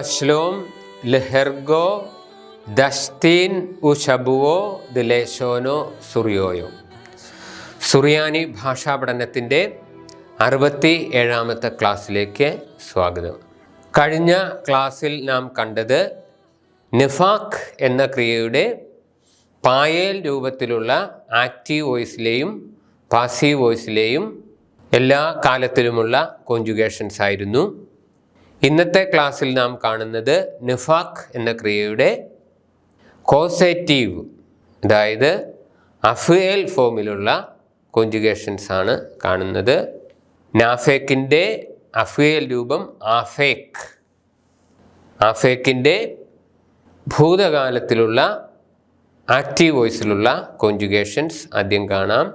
ബഷ്ലോം ലെഹെർഗോ ദഷ്തീൻ ഉഷബുവോ ദിലേശോനോ സുറിയോയോ സുറിയാനി ഭാഷാ പഠനത്തിന്റെ അറുപത്തി ഏഴാമത്തെ ക്ലാസ്സിലേക്ക് സ്വാഗതം. കഴിഞ്ഞ ക്ലാസ്സിൽ നാം കണ്ടത് നിഫാഖ് എന്ന ക്രിയയുടെ പായേൽ രൂപത്തിലുള്ള ആക്റ്റീവ് വോയിസിലെയും പാസീവ് വോയിസിലെയും എല്ലാ കാലത്തിലുമുള്ള കോഞ്ചുഗേഷൻസ് ആയിരുന്നു ഇന്നത്തെ ക്ലാസ്സിൽ നാം കാണുന്നത് നിഫാഖ് എന്ന ക്രിയയുടെ കോസേറ്റീവ് അതായത് അഫേൽ ഫോമിലുള്ള കോഞ്ചുഗേഷൻസ് ആണ് കാണുന്നത്. നാഫേക്കിന്റെ അഫേൽ രൂപം ആഫേക്ക് ആഫേക്കിന്റെ ഭൂതകാലത്തിലുള്ള ആക്റ്റീവ് വോയിസിലുള്ള കോഞ്ചുഗേഷൻസ് ആദ്യം കാണാം.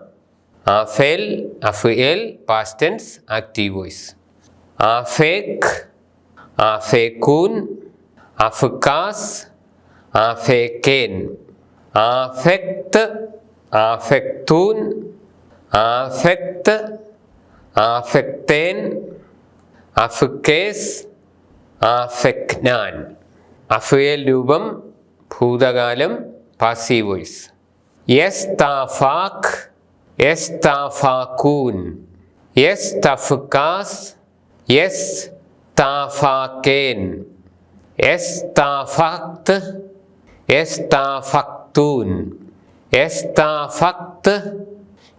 ആഫേൽ അഫേൽ പാസ്റ്റൻസ് ആക്റ്റീവ് വോയിസ് ആഫേക്ക് ആഫേക്കൂൻ അഫ്കാസ് ആഫേക്കേൻ ആഫെക്ത് ആഫെക്തൂൻ ആഫെക്ത് ആഫെക്തേൻ അഫ്കേസ് ആഫെക്നാൻ. അഫുയൽ രൂപം ഭൂതകാലം പാസീവ് വോയിസ് യെസ് താഫാഖ് യെസ് താഫാക്കൂൻ യെസ് തഫ്കാസ് യെസ് താഫാക്കേൻ യെസ് താഫക്ത് യെസ് താഫക്തൂൻ യെസ് താഫക്ത്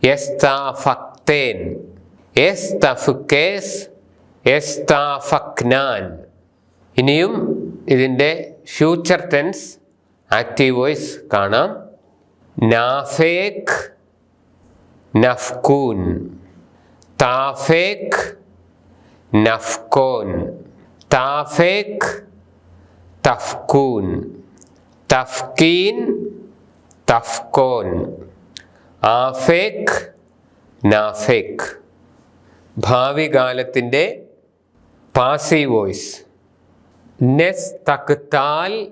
യെസ് താഫക്തേൻ യെസ് തഫ്കേസ് യെസ് താഫക്നാൻ ഇനിയും ഇതിന്റെ ഫ്യൂച്ചർ ടെൻസ് ആക്റ്റീവ് വോയിസ് കാണാം. നാഫേക് നഫ്കൂൻ. താഫേക്ക് നഫ്കോൻ താഫേക്ക് തഫ്കൂൻ തഫ്കീൻ തഫ്കോൻ ആഫേക്ക് നാഫേക്ക് ഭാവി കാലത്തിന്റെ പാസീവ് വോയിസ്. നെസ് തക്താൽ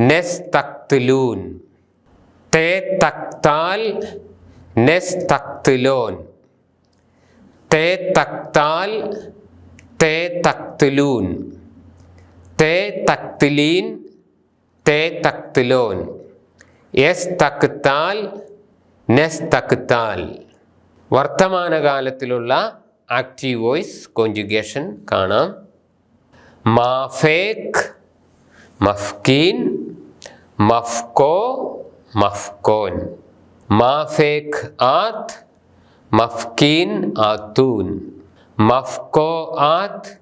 നെസ് തക്തുലൂൻ. തേ തക്താൽ നെസ് തക്തിലോൻ. തേ തക്താൽ തേ തക്തിലൂൻ. തേ തക്തിലീൻ തേ തക്തിലോൻ. എസ് തക്താൽ നെസ് തക്താൽ. വർത്തമാനകാലത്തിലുള്ള ആക്റ്റീവ് വോയിസ് കോഞ്ചുഗേഷൻ കാണാം. മാഫേക്ക് മഫ്കീൻ മഫ്കോ മഫ്കോൻ. മാഫേക്ക് ആത്ത് മഫ്കീൻ ആത്തൂൻ. മഫ്കോ ആത്ത്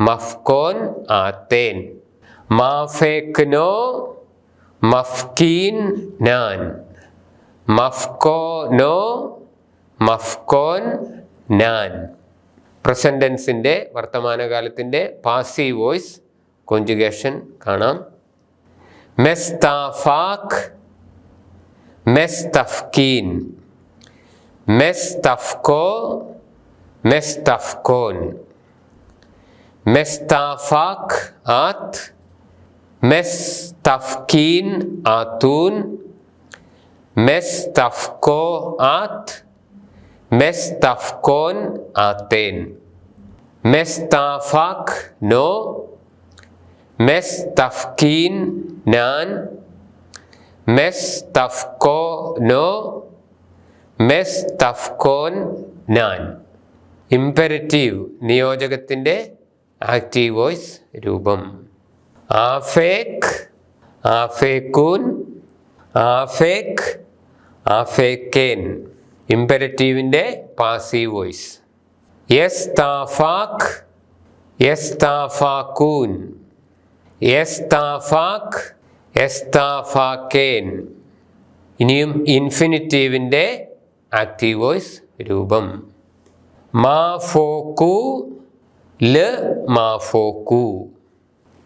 മഫ്കോൻ ആത്തേൻ. മാഫേക്നോ മഫ്കീൻ നാൻ. മഫ്കോനോ മഫ്കോൻ നാൻ. പ്രസന്റൻസിന്റെ വർത്തമാനകാലത്തിന്റെ പാസീവ് വോയിസ് കോൺജുഗേഷൻ കാണാം. മെസ്താഫാഖ് മെസ്തഫ്കീൻ. മെസ്തഫ്കോ മെസ്തഫ്കോൻ മെസ്താഫാഖ് ആത്ത് മെസ്തഫ്കീൻ ആത്തൂൻ മെസ്തഫ്കോ ആത്ത് മെസ്തഫ്കോൻ ആത്തേൻ മെസ്താഫാഖ് നോ മെസ്തഫ്കീൻ നാൻ മെസ്തഫ്കോ നോ മെസ്തഫ്കോൻ നാൻ. ഇമ്പരറ്റീവ് നിയോജകത്തിന്റെ ആക്റ്റീവ് വോയിസ് രൂപം. ആഫേക്ക് ആഫേക്കൂൻ ആഫേക്ക് ആഫേക്കേൻ ഇമ്പരറ്റീവിന്റെ പാസീവ് വോയിസ് യെസ് താഫാക്ക് യെസ് താഫാക്കൂൻ യെസ് താഫാക്ക് യെസ് താഫാക്കേൻ ഇനിയും ഇൻഫിനിറ്റീവിന്റെ ആക്റ്റീവ് വോയിസ് രൂപം. മാ ഫോക്കു ല മാ ഫോക്കു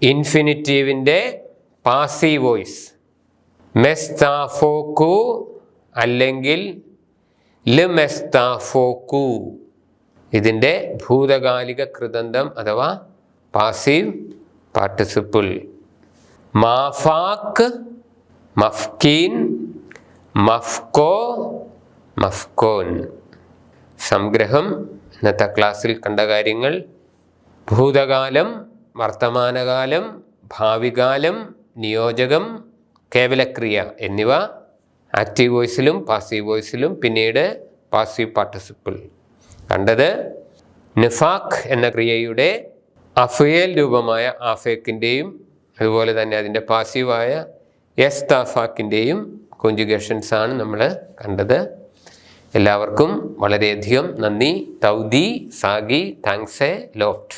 ഇൻഫിനിറ്റീവിന്റെ പാസീവ് വോയിസ് മെസ്താഫോക്കു അല്ലെങ്കിൽ ല മെസ്താഫോക്കു. ഇതിന്റെ ഭൂതകാലിക കൃതന്തം അഥവാ പാസീവ് പാർട്ടിസിപ്പിൾ. മാഫാക്ക് മഫ്കീൻ മഫ്കോ മഫ്കോൻ. സംഗ്രഹം ഇന്നത്തെ ക്ലാസ്സിൽ കണ്ട കാര്യങ്ങൾ ഭൂതകാലം വർത്തമാനകാലം ഭാവികാലം നിയോജകം കേവലക്രിയ എന്നിവ ആക്റ്റീവ് വോയിസിലും പാസീവ് വോയിസിലും പിന്നീട് പാസീവ് പാർട്ടിസിപ്പിൾ കണ്ടത് നിഫാഖ് എന്ന ക്രിയയുടെ അഫയൽ രൂപമായ ആഫേക്കിന്റെയും അതുപോലെ തന്നെ അതിന്റെ പാസീവായ എസ് താഫാക്കിന്റെയും കോഞ്ചുഗേഷൻസാണ് നമ്മൾ കണ്ടത്. എല്ലാവർക്കും വളരെയധികം നന്ദി തൗദി സാഗി താങ്ക്സ് എ ലോട്ട്.